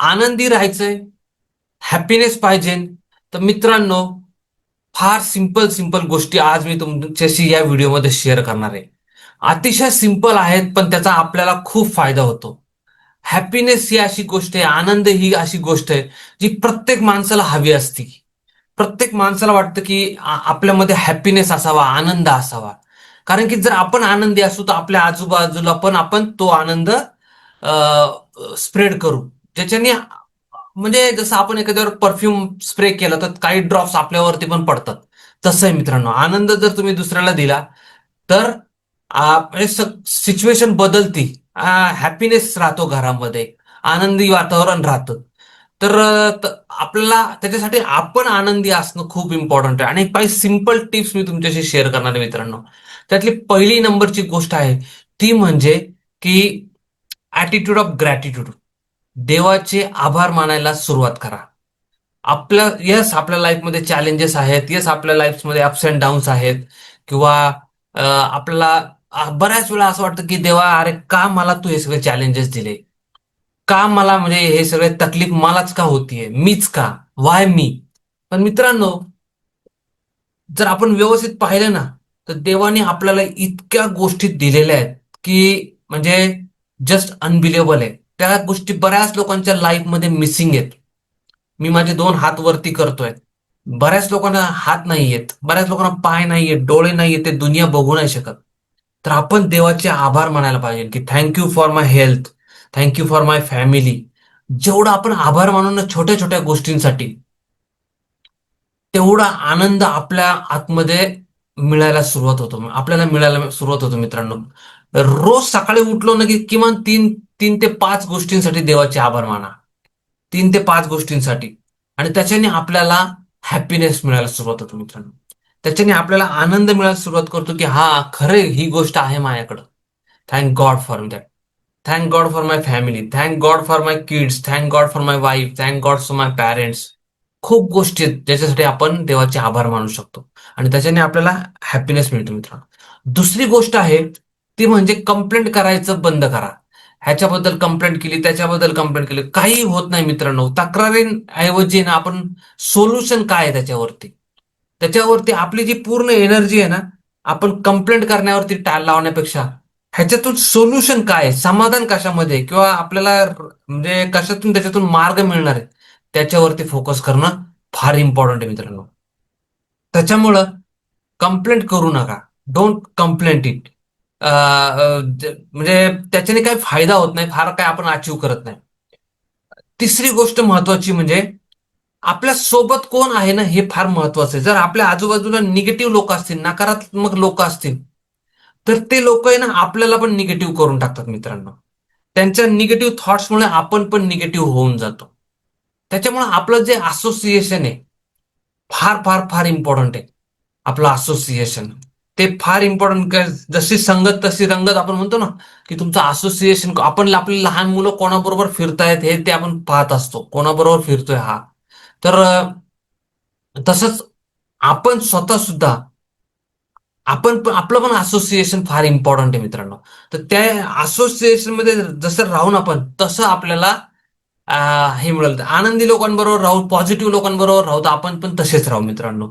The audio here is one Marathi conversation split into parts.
आनंदी राहायचंय हॅपीनेस पाहिजे. तर मित्रांनो फार सिंपल सिंपल गोष्टी आज मी तुमच्याशी या व्हिडिओमध्ये शेअर करणार आहे. अतिशय सिंपल आहेत पण त्याचा आपल्याला खूप फायदा होतो. हॅपीनेस ही अशी गोष्ट आहे आनंद ही अशी गोष्ट आहे जी प्रत्येक माणसाला हवी असती. प्रत्येक माणसाला वाटतं की आपल्यामध्ये हॅपीनेस असावा आनंद असावा. कारण की जर आपण आनंदी असू तर आपल्या आजूबाजूला पण आपण तो आनंद स्प्रेड करू. ज्याच्याने म्हणजे जसं आपण एखाद्यावर परफ्यूम स्प्रे केला तर काही ड्रॉप्स आपल्यावरती पण पडतात. तसं आहे मित्रांनो आनंद जर तुम्ही दुसऱ्याला दिला तर म्हणजे सिच्युएशन बदलती. हॅपीनेस राहतो घरामध्ये. आनंदी वातावरण राहतं. तर आपल्याला त्याच्यासाठी आपण आनंदी असणं खूप इम्पॉर्टंट आहे. आणि काही सिंपल टिप्स मी तुमच्याशी शेअर करणार आहे मित्रांनो. त्यातली पहिली नंबरची गोष्ट आहे ती म्हणजे की ॲटिट्यूड ऑफ ग्रॅटिट्यूड देवाचे आभार मानायला सुरुवात करा. आपल्या येस आपल्या लाईफमध्ये चॅलेंजेस आहेत येस आपल्या लाईफमध्ये अप्स अँड डाऊन्स आहेत किंवा आपल्याला बऱ्याच वेळा असं वाटतं की देवा अरे का मला तू हे सगळे चॅलेंजेस दिले? का मला म्हणजे हे सगळे तकलीफ मलाच का होतीये? मीच का? वाय मी पण मित्रांनो जर आपण व्यवस्थित पाहिलं ना तर देवाने आपल्याला इतक्या गोष्टी दिलेल्या आहेत की म्हणजे जस्ट अनबिलिव्हेबल आहे. त्या गोष्टी बऱ्याच लोकांच्या लाईफमध्ये मिसिंग आहेत. मी माझे दोन हात वरती करतोय. बऱ्याच लोकांना हात नाही आहेत बऱ्याच लोकांना पाय नाहीयेत डोळे नाही आहेत ते दुनिया बघू नाही शकत. तर आपण देवाचे आभार मानायला पाहिजे की thank you for my health thank you for my family जेवढा आपण आभार मानू ना छोट्या छोट्या गोष्टींसाठी तेवढा आनंद आपल्या आतमध्ये मिळायला सुरुवात होतो. आपल्याला मिळायला सुरुवात होतो मित्रांनो. रोज सकाळी उठलो ना की किमान तीन तीन ते पाच गोष्टींसाठी देवाचे आभार माना. तीन ते पाच गोष्टींसाठी. आणि त्याच्याने आपल्याला हॅपीनेस मिळायला सुरुवात होतो मित्रांनो. त्याच्याने आपल्याला आनंद मिळायला सुरुवात करतो की हा खरे ही गोष्ट आहे माझ्याकडं. Thank God for that thank God for my family thank God for my kids thank God for my wife thank God for my parents खूप गोष्टी आहेत ज्याच्यासाठी आपण देवाचे आभार मानू शकतो. आणि त्याच्याने आपल्याला हॅपीनेस मिळतो मित्रांनो. दुसरी गोष्ट आहे ती म्हणजे कंप्लेंट करायचं बंद करा. ह्याच्याबद्दल कंप्लेंट केली त्याच्याबद्दल कंप्लेंट केली. काही होत नाही मित्रांनो. तक्रारीऐवजी ना आपण सोल्युशन काय आहे त्याच्यावरती? त्याच्यावरती आपली जी पूर्ण एनर्जी आहे ना आपण कंप्लेंट करण्यावरती टाळ लावण्यापेक्षा ह्याच्यातून सोल्युशन काय आहे? समाधान कशामध्ये किंवा आपल्याला म्हणजे कशातून त्याच्यातून मार्ग मिळणार आहे? त्याच्यावरती फोकस करणं फार इम्पॉर्टंट आहे मित्रांनो. त्याच्यामुळं कंप्लेंट करू नका. डोंट कंप्लेंट इट म्हणजे त्याच्याने काही फायदा होत नाही फार काय आपण अचीव करत नाही. तिसरी गोष्ट महत्वाची म्हणजे आपल्यासोबत कोण आहे ना हे फार महत्वाचं आहे. जर आपल्या आजूबाजूला निगेटिव्ह लोक असतील नकारात्मक लोक असतील तर ते लोक आहे ना आपल्याला पण निगेटिव्ह करून टाकतात मित्रांनो. त्यांच्या निगेटिव्ह थॉट्समुळे आपण पण निगेटिव्ह होऊन जातो. त्याच्यामुळे आपलं जे असोसिएशन आहे फार फार फार इम्पॉर्टंट आहे. आपलं असोसिएशन ते फार इम्पॉर्टंट जशी संगत तशी रंगत आपण म्हणतो ना की तुमचं असोसिएशन आपण आपली लहान मुलं कोणाबरोबर फिरतायत हे ते आपण पाहत असतो. कोणाबरोबर फिरतोय हा. तर तसंच आपण स्वतः सुद्धा आपण पण आपलं पण असोसिएशन फार इम्पॉर्टंट आहे मित्रांनो. तर त्या असोसिएशनमध्ये जसं राहून आपण तसं आपल्याला हे मिळेल. आनंदी लोकांबरोबर राहू पॉझिटिव्ह लोकांबरोबर राहू तर आपण पण तसेच राहू मित्रांनो.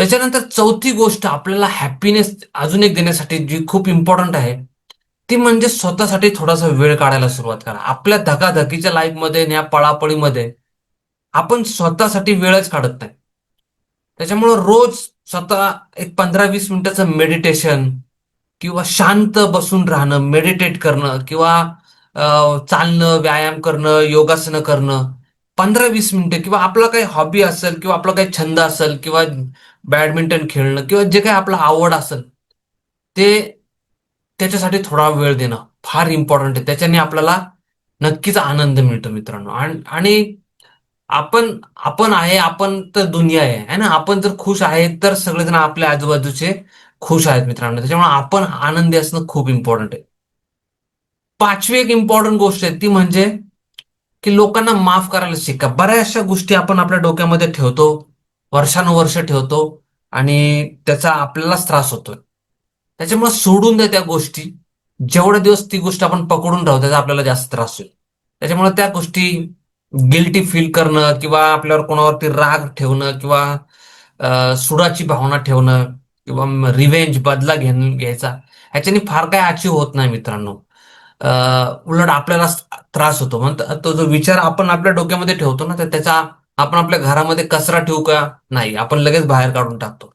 त्याच्यानंतर चौथी गोष्ट आपल्याला हॅपीनेस अजून एक देण्यासाठी जी खूप इम्पॉर्टंट आहे ती म्हणजे स्वतःसाठी थोडासा वेळ काढायला सुरुवात करा. आपल्या धकाधकीच्या लाईफमध्ये या पळापळीमध्ये आपण स्वतःसाठी वेळच काढत नाही. त्याच्यामुळं रोज स्वतः एक पंधरा वीस मिनिटाचं मेडिटेशन किंवा शांत बसून राहणं मेडिटेट करणं किंवा चालणं व्यायाम करणं योगासनं करणं पंधरा वीस मिनिटं किंवा आपला काही हॉबी असेल किंवा आपला काही छंद असेल किंवा बॅडमिंटन खेळणं किंवा जे काही आपला आवड असेल ते त्याच्यासाठी थोडा वेळ देणं फार इम्पॉर्टंट आहे. त्याच्याने आपल्याला नक्कीच आनंद मिळतो मित्रांनो. आणि आपण आपण आहे आपण तर दुनिया आहे है ना? आपण जर खुश आहे तर सगळेजण आपल्या आजूबाजूचे खुश आहेत मित्रांनो. त्याच्यामुळे आपण आनंदी असणं खूप इम्पॉर्टंट आहे. पाचवी एक इम्पॉर्टंट गोष्ट आहे ती म्हणजे की लोकांना माफ करायला शिका. बऱ्याचशा गोष्टी आपण आपल्या डोक्यामध्ये ठेवतो वर्षानुवर्ष ठेवतो आणि त्याचा आपल्यालाच त्रास होतोय. त्याच्यामुळे सोडून द्या त्या गोष्टी. जेवढे दिवस ती गोष्ट आपण पकडून राहू त्याचा आपल्याला जास्त त्रास होईल. त्याच्यामुळे त्या गोष्टी गिल्टी फील करणं किंवा आपल्यावर कोणावरती राग ठेवणं किंवा सुडाची भावना ठेवणं किंवा रिव्हेंज बदला घेणं घ्यायचा ह्याच्याने फार काय अचीव होत नाही मित्रांनो. उलट आपल्याला त्रास होतो. तो जो विचार आपण आपल्या डोक्यामध्ये ठेवतो ना तर त्याचा आपण आपल्या घरामध्ये कचरा ठेवू का? नाही. आपण लगेच बाहेर काढून टाकतो.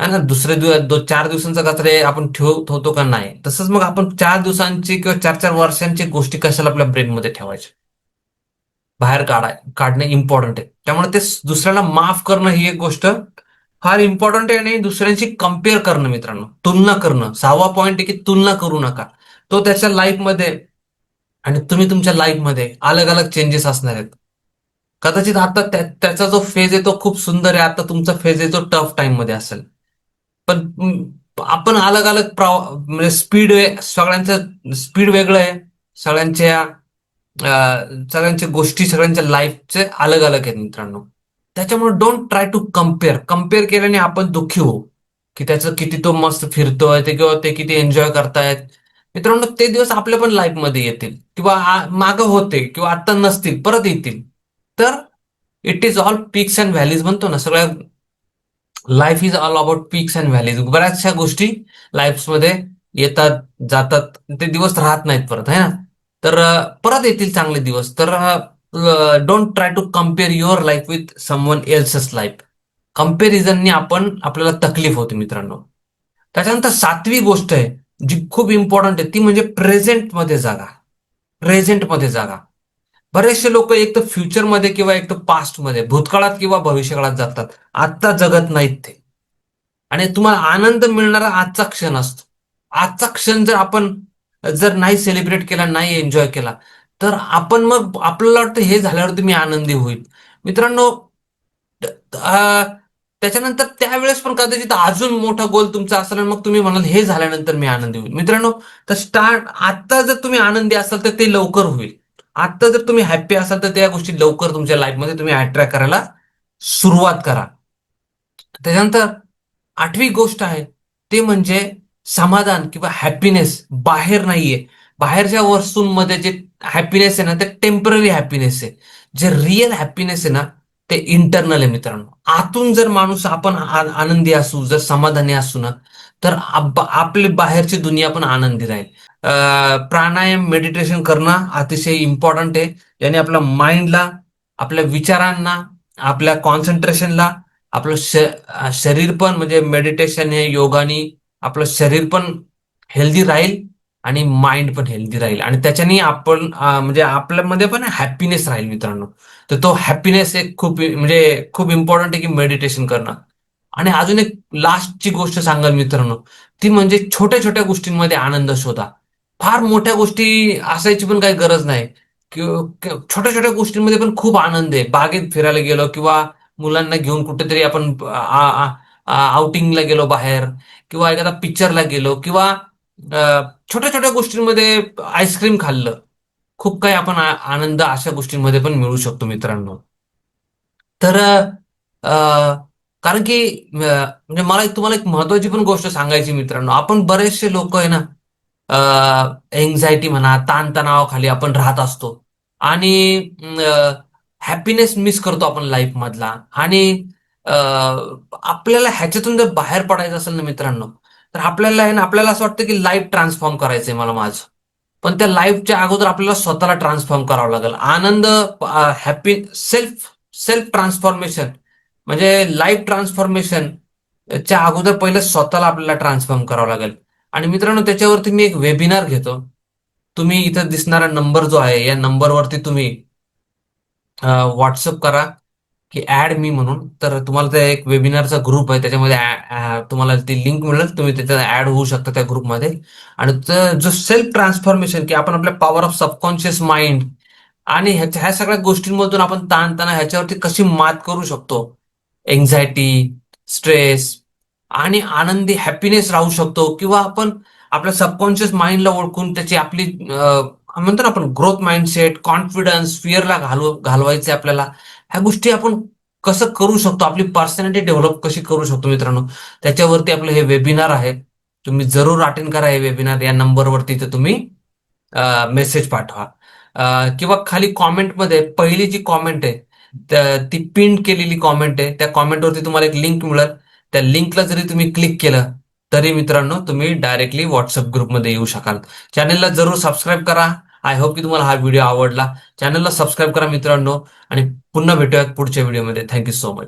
ना? दुसरे दिवस दो चार दिवसांचा कचरे आपण ठेवत होतो का? नाही. तसंच मग आपण चार दिवसांची किंवा चार चार वर्षांची गोष्टी कशाला आपल्या ब्रेनमध्ये ठेवायच्या बाहेर काढाय काढणे इम्पॉर्टंट आहे. त्यामुळे ते दुसऱ्याला माफ करणं ही एक गोष्ट फार इम्पॉर्टंट आहे आणि दुसऱ्यांशी कंपेअर करणं मित्रांनो. तुलना करणं. सहावा पॉईंट आहे की तुलना करू नका. तो त्याच्या लाईफमध्ये आणि तुम्ही तुमच्या लाईफमध्ये अलग अलग चेंजेस असणार आहेत. कदाचित आता त्याचा जो फेज आहे तो खूप सुंदर आहे. आता तुमचा फेज आहे तो टफ टाइममध्ये असेल. पण आपण अलग अलग म्हणजे स्पीड सगळ्यांचं स्पीड वेगळं आहे. सगळ्यांच्या सगळ्यांच्या गोष्टी सगळ्यांच्या लाईफचे अलग अलग आहेत मित्रांनो. त्याच्यामुळे don't try to compare compare केल्याने आपण दुःखी होऊ. की त्याचं किती तो मस्त फिरतोय ते किंवा ते किती एन्जॉय करतायत. मित्रांनो ते दिवस आपल्या पण लाईफमध्ये येतील. किंवा मागं होते किंवा आत्ता नसतील परत येतील. तर it is all peaks and valleys म्हणतो ना सगळ्या life is all about peaks and valleys बऱ्याचशा गोष्टी लाईफमध्ये येतात जातात. ते दिवस राहत नाहीत परत है ना? तर परत येतील चांगले दिवस. तर don't try to compare your life with someone else's life कम्पेरिझनने आपण आपल्याला तकलीफ होते मित्रांनो. त्याच्यानंतर सातवी गोष्ट आहे. जी खूप इम्पॉर्टंट आहे ती म्हणजे प्रेझेंटमध्ये जागा. प्रेझेंटमध्ये जागा. बरेचसे लोक एक तर फ्युचरमध्ये किंवा एक तर पास्टमध्ये भूतकाळात किंवा भविष्यकाळात जातात. आत्ता जगत नाहीत ते. आणि तुम्हाला आनंद मिळणारा आजचा क्षण असतो. आजचा क्षण जर आपण जर नाही सेलिब्रेट केला नाही एन्जॉय केला तर आपण मग आपल्याला वाटतं हे झाल्यावरती मी आनंदी होईल. मित्रांनो त्याच्यानंतर त्यावेळेस पण कदाचित अजून मोठा गोल तुमचा असेल आणि मग तुम्ही म्हणाल हे झाल्यानंतर मी आनंदी होईल. मित्रांनो तर स्टार्ट आता जर तुम्ही आनंदी असाल तर ते लवकर होईल. आता जर तुम्ही हॅप्पी असाल तर त्या गोष्टी लवकर तुमच्या लाईफमध्ये तुम्ही अट्रॅक्ट करायला सुरुवात करा. त्याच्यानंतर आठवी गोष्ट आहे ते म्हणजे समाधान किंवा हॅपीनेस बाहेर नाहीये. बाहेरच्या वस्तूंमध्ये जे हॅपीनेस आहे ना ते टेंपररी हॅपीनेस आहे. जे रिअल हॅपीनेस आहे ना ते इंटरनल आहे मित्रांनो. आतून जर माणूस आपण आनंदी असू जर समाधानी असू ना तर आपली बाहेरची दुनिया पण आनंदी राहील. प्राणायाम मेडिटेशन करणं अतिशय इम्पॉर्टंट आहे. याने आपल्या माइंडला आपल्या विचारांना आपल्या कॉन्सन्ट्रेशनला आपलं श- शरीर पण म्हणजे मेडिटेशन हे योगानी आपलं शरीर पण हेल्दी राहील. आणि माइंड पण हेल्दी राहील. आणि त्याच्याने आपण म्हणजे आपल्यामध्ये पण हॅपीनेस राहील मित्रांनो. तर तो हॅपीनेस एक खूप म्हणजे खूप इम्पॉर्टंट आहे की मेडिटेशन करणं. आणि अजून एक लास्टची गोष्ट सांगाल मित्रांनो. ती म्हणजे छोट्या छोट्या गोष्टींमध्ये आनंद शोधा. फार मोठ्या गोष्टी असायची पण काही गरज नाही. किंवा छोट्या छोट्या गोष्टींमध्ये पण खूप आनंद आहे. बागेत फिरायला गेलो किंवा मुलांना घेऊन कुठेतरी आपण आउटिंगला गेलो बाहेर. किंवा एखादा पिक्चरला गेलो किंवा छोट्या छोट्या गोष्टींमध्ये आईस्क्रीम खाल्लं. खूप काही आपण आनंद अशा गोष्टींमध्ये पण मिळू शकतो मित्रांनो. तर अं, कारण की म्हणजे मला एक तुम्हाला एक महत्वाची पण गोष्ट सांगायची मित्रांनो. आपण बरेचसे लोक आहे ना एन्झायटी म्हणा ताणतणावाखाली आपण राहत असतो. आणि हॅपीनेस मिस करतो आपण लाईफ मधला. आणि आपल्याला ह्याच्यातून जर बाहेर पडायचं असेल ना मित्रांनो तर आपल्याला आहे ना आपल्याला असं वाटतं की लाईफ ट्रान्सफॉर्म करायचंय मला माझं. पण त्या लाईफच्या अगोदर आपल्याला स्वतःला ट्रान्सफॉर्म करावं लागेल. आनंद हॅपी सेल्फ सेल्फ ट्रान्सफॉर्मेशन म्हणजे लाईफ ट्रान्सफॉर्मेशन च्या अगोदर पहिले स्वतःला आपल्याला ट्रान्सफॉर्म करावं लागेल. आणि मित्रांनो त्याच्यावरती मी एक वेबिनार घेतो. तुम्ही इथं दिसणारा नंबर जो आहे या नंबरवरती तुम्ही व्हॉट्सअप करा. की ऍड मी म्हणून. तर तुम्हाला ते एक वेबिनारचा ग्रुप आहे. त्याच्यामध्ये तुम्हाला ती लिंक मिळेल. तुम्ही त्याच्यात ऍड होऊ शकता त्या ग्रुपमध्ये आणि जो सेल्फ ट्रान्सफॉर्मेशन की आपण आपल्या पॉवर ऑफ सबकॉन्शियस माइंड आणि ह्याच्या ह्या सगळ्या गोष्टींमधून आपण ताणताना ह्याच्यावरती कशी मात करू शकतो? एन्झायटी स्ट्रेस आणि आनंदी हॅपीनेस राहू शकतो. किंवा आपण आपल्या सबकॉन्शियस माइंडला ओळखून त्याची आपली म्हणतो ना आपण ग्रोथ माइंडसेट कॉन्फिडन्स फिअरला घालू घालवायचे आपल्याला. ह्या गोष्टी आपण कसं करू शकतो? आपली पर्सनॅलिटी डेव्हलप कशी करू शकतो मित्रांनो? त्याच्यावरती आपलं हे वेबिनार आहे. तुम्ही जरूर अटेंड करा हे वेबिनार. या नंबरवरती तर तुम्ही मेसेज पाठवा. किंवा खाली कॉमेंटमध्ये पहिली जी कॉमेंट आहे ती पिन केलेली कॉमेंट आहे. त्या कॉमेंटवरती तुम्हाला एक लिंक मिळेल. त्या लिंकला जरी तुम्ही क्लिक केलं तरी मित्रांनो तुम्ही डायरेक्टली व्हॉट्सअप ग्रुपमध्ये येऊ शकाल. चॅनलला जरूर सबस्क्राईब करा. आय होप की तुम्हाला हा व्हिडिओ आवडला. चॅनलला सबस्क्राईब करा मित्रांनो. आणि पुन्हा भेटूयात पुढच्या व्हिडिओमध्ये थँक्यू सो मच